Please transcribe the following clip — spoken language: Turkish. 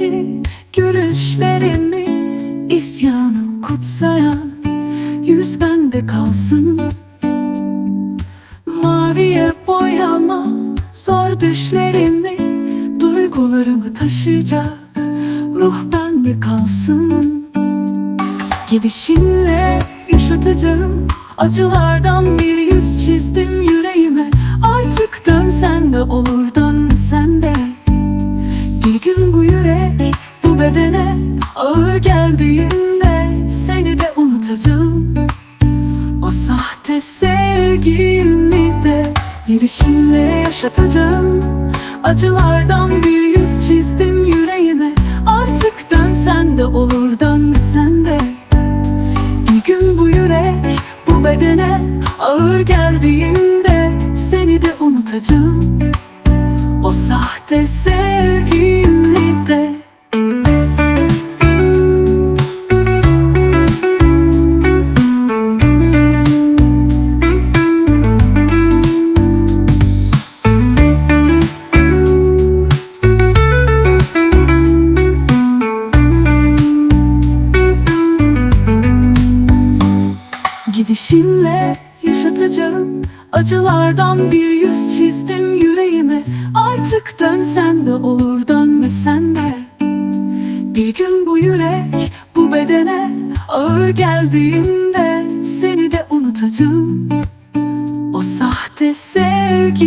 Hasreti görüşlerimi isyanı kutsayan Yüz bende kalsın. Maviye boyama zor düşlerimi Duygularımı taşıyacak ruh bende kalsın. Gidişinle yaşatacağım acılardan bir yüz çizdim yüreğime. Artık dönsen de olur da bedene ağır geldiğinde Seni de unutacağım. O sahte sevgimi de Girişimle yaşatacağım. Acılardan bir yüz çizdim yüreğime Artık dönsen de olur dönmesen de. Bir gün bu yürek bu bedene ağır geldiğinde Seni de unutacağım. O sahte sevgimi Gidişinle yaşatacağım. Acılardan bir yüz çizdim yüreğime. Artık dönsen de olur dönmesen de. Bir gün bu yürek bu bedene ağır geldiğinde Seni de unutacağım. O sahte sevgi